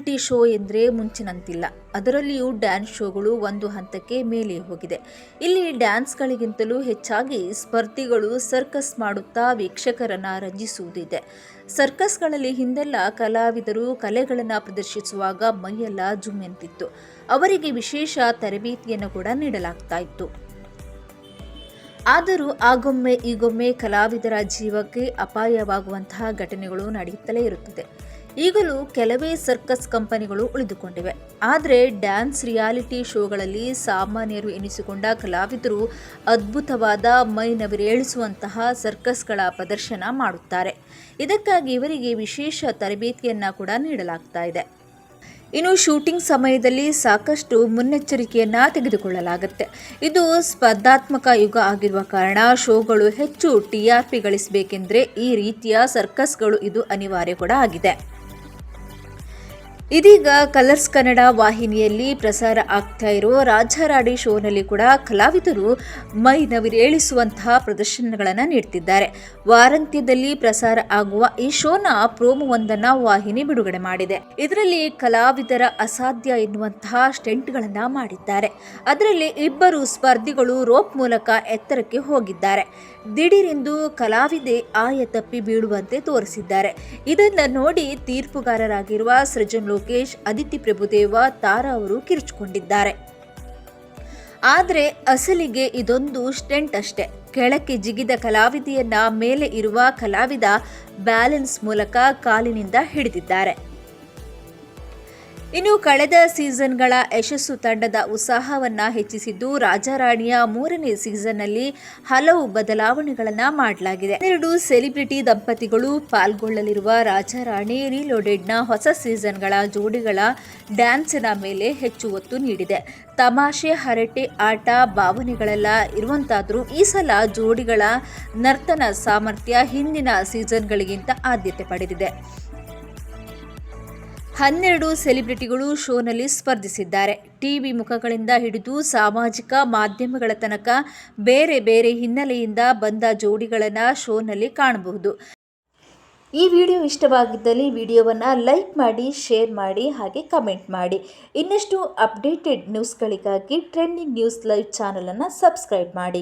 Reality show ಎಂದರೆ ಮುಂಚಿನಂತಿಲ್ಲ. ಅದರಲ್ಲಿಯೂ dance ಶೋಗಳು ಒಂದು ಹಂತಕ್ಕೆ ಮೇಲೆ ಹೋಗಿದೆ. ಇಲ್ಲಿ ಡ್ಯಾನ್ಸ್ಗಳಿಗಿಂತಲೂ ಹೆಚ್ಚಾಗಿ ಸ್ಪರ್ಧಿಗಳು ಸರ್ಕಸ್ ಮಾಡುತ್ತಾ ವೀಕ್ಷಕರನ್ನು ರಂಜಿಸುವುದಿದೆ. ಸರ್ಕಸ್ಗಳಲ್ಲಿ ಹಿಂದೆಲ್ಲ ಕಲಾವಿದರು ಕಲೆಗಳನ್ನು ಪ್ರದರ್ಶಿಸುವಾಗ ಮೈಯೆಲ್ಲ ಜುಮ್ ಎಂತಿತ್ತು ಅವರಿಗೆ ವಿಶೇಷ ತರಬೇತಿಯನ್ನು ಕೂಡ ನೀಡಲಾಗ್ತಾ ಇತ್ತು. ಆದರೂ ಆಗೊಮ್ಮೆ ಈಗೊಮ್ಮೆ ಕಲಾವಿದರ ಜೀವಕ್ಕೆ ಅಪಾಯವಾಗುವಂತಹ ಘಟನೆಗಳು ನಡೆಯುತ್ತಲೇ ಇರುತ್ತದೆ. ಈಗಲೂ ಕೆಲವೇ ಸರ್ಕಸ್ ಕಂಪನಿಗಳು ಉಳಿದುಕೊಂಡಿವೆ. ಆದರೆ ಡ್ಯಾನ್ಸ್ ರಿಯಾಲಿಟಿ ಶೋಗಳಲ್ಲಿ ಸಾಮಾನ್ಯರು ಎನಿಸಿಕೊಂಡ ಕಲಾವಿದರು ಅದ್ಭುತವಾದ ಮೈ ನವಿರೇಳಿಸುವಂತಹ ಸರ್ಕಸ್ಗಳ ಪ್ರದರ್ಶನ ಮಾಡುತ್ತಾರೆ. ಇದಕ್ಕಾಗಿ ಇವರಿಗೆ ವಿಶೇಷ ತರಬೇತಿಯನ್ನು ಕೂಡ ನೀಡಲಾಗ್ತಾ ಇದೆ. ಇನ್ನು ಶೂಟಿಂಗ್ ಸಮಯದಲ್ಲಿ ಸಾಕಷ್ಟು ಮುನ್ನೆಚ್ಚರಿಕೆಯನ್ನು ತೆಗೆದುಕೊಳ್ಳಲಾಗುತ್ತೆ. ಇದು ಸ್ಪರ್ಧಾತ್ಮಕ ಯುಗ ಆಗಿರುವ ಕಾರಣ ಶೋಗಳು ಹೆಚ್ಚು ಟಿ ಆರ್ ಪಿ ಗಳಿಸಬೇಕೆಂದರೆ ಈ ರೀತಿಯ ಸರ್ಕಸ್ಗಳು ಇದು ಅನಿವಾರ್ಯ ಕೂಡ ಆಗಿದೆ. ಇದೀಗ ಕಲರ್ಸ್ ಕನ್ನಡ ವಾಹಿನಿಯಲ್ಲಿ ಪ್ರಸಾರ ಆಗ್ತಾ ಇರೋ ರಾಜಾರಾಡಿ ಶೋನಲ್ಲಿ ಕೂಡ ಕಲಾವಿದರು ಮೈ ನವಿರೇಳಿಸುವಂತಹ ಪ್ರದರ್ಶನಗಳನ್ನು ನೀಡ್ತಿದ್ದಾರೆ. ವಾರಾಂತ್ಯದಲ್ಲಿ ಪ್ರಸಾರ ಆಗುವ ಈ ಶೋನ ಪ್ರೋಮೋವೊಂದನ್ನ ವಾಹಿನಿ ಬಿಡುಗಡೆ ಮಾಡಿದೆ. ಇದರಲ್ಲಿ ಕಲಾವಿದರ ಅಸಾಧ್ಯ ಎನ್ನುವಂತಹ ಸ್ಟೆಂಟ್ಗಳನ್ನು ಮಾಡಿದ್ದಾರೆ. ಅದರಲ್ಲಿ ಇಬ್ಬರು ಸ್ಪರ್ಧಿಗಳು ರೋಪ್ ಮೂಲಕ ಎತ್ತರಕ್ಕೆ ಹೋಗಿದ್ದಾರೆ. ದಿಢೀರೆಂದು ಕಲಾವಿದೆ ಆಯ ತಪ್ಪಿ ಬೀಳುವಂತೆ ತೋರಿಸಿದ್ದಾರೆ. ಇದನ್ನು ನೋಡಿ ತೀರ್ಪುಗಾರರಾಗಿರುವ ಸೃಜನ್ ಲೋಕೇಶ್ ಅದಿತಿ ಪ್ರಭುದೇವ, ತಾರಾ ಅವರು ಕಿರುಚಿಕೊಂಡಿದ್ದಾರೆ. ಆದರೆ ಅಸಲಿಗೆ ಇದೊಂದು ಸ್ಟೆಂಟ್ ಅಷ್ಟೇ. ಕೆಳಕ್ಕೆ ಜಿಗಿದ ಕಲಾವಿದೆಯನ್ನ ಮೇಲೆ ಇರುವ ಕಲಾವಿದ ಬ್ಯಾಲೆನ್ಸ್ ಮೂಲಕ ಕಾಲಿನಿಂದ ಹಿಡಿದಿದ್ದಾರೆ. ಇನ್ನು ಕಳೆದ ಸೀಸನ್ಗಳ ಯಶಸ್ಸು ತಂಡದ ಉತ್ಸಾಹವನ್ನು ಹೆಚ್ಚಿಸಿದ್ದು ರಾಜಾರಾಣಿಯ ಮೂರನೇ ಸೀಸನ್ನಲ್ಲಿ ಹಲವು ಬದಲಾವಣೆಗಳನ್ನು ಮಾಡಲಾಗಿದೆ. ಎರಡು ಸೆಲಿಬ್ರಿಟಿ ದಂಪತಿಗಳು ಪಾಲ್ಗೊಳ್ಳಲಿರುವ ರಾಜಾರಾಣಿ ರೀಲೋಡೆಡ್ನ ಹೊಸ ಸೀಸನ್ಗಳ ಜೋಡಿಗಳ ಡ್ಯಾನ್ಸಿನ ಮೇಲೆ ಹೆಚ್ಚು ಒತ್ತು ನೀಡಿದೆ. ತಮಾಷೆ, ಹರಟೆ, ಆಟ, ಭಾವನೆಗಳೆಲ್ಲ ಇರುವಂತಾದರೂ ಈ ಸಲ ಜೋಡಿಗಳ ನರ್ತನ ಸಾಮರ್ಥ್ಯ ಹಿಂದಿನ ಸೀಸನ್ಗಳಿಗಿಂತ ಆದ್ಯತೆ ಪಡೆದಿದೆ. ಹನ್ನೆರಡು ಸೆಲೆಬ್ರಿಟಿಗಳು ಶೋನಲ್ಲಿ ಸ್ಪರ್ಧಿಸಿದ್ದಾರೆ. ಟಿವಿ ಮುಖಗಳಿಂದ ಹಿಡಿದು ಸಾಮಾಜಿಕ ಮಾಧ್ಯಮಗಳ ತನಕ ಬೇರೆ ಬೇರೆ ಹಿನ್ನೆಲೆಯಿಂದ ಬಂದ ಜೋಡಿಗಳನ್ನು ಶೋನಲ್ಲಿ ಕಾಣಬಹುದು. ಈ ವಿಡಿಯೋ ಇಷ್ಟವಾಗಿದ್ದಲ್ಲಿ ವಿಡಿಯೋವನ್ನು ಲೈಕ್ ಮಾಡಿ, ಶೇರ್ ಮಾಡಿ ಹಾಗೆ ಕಮೆಂಟ್ ಮಾಡಿ. ಇನ್ನಷ್ಟು ಅಪ್ಡೇಟೆಡ್ ನ್ಯೂಸ್ಗಳಿಗಾಗಿ ಟ್ರೆಂಡಿಂಗ್ ನ್ಯೂಸ್ ಲೈವ್ ಚಾನಲನ್ನು ಸಬ್ಸ್ಕ್ರೈಬ್ ಮಾಡಿ.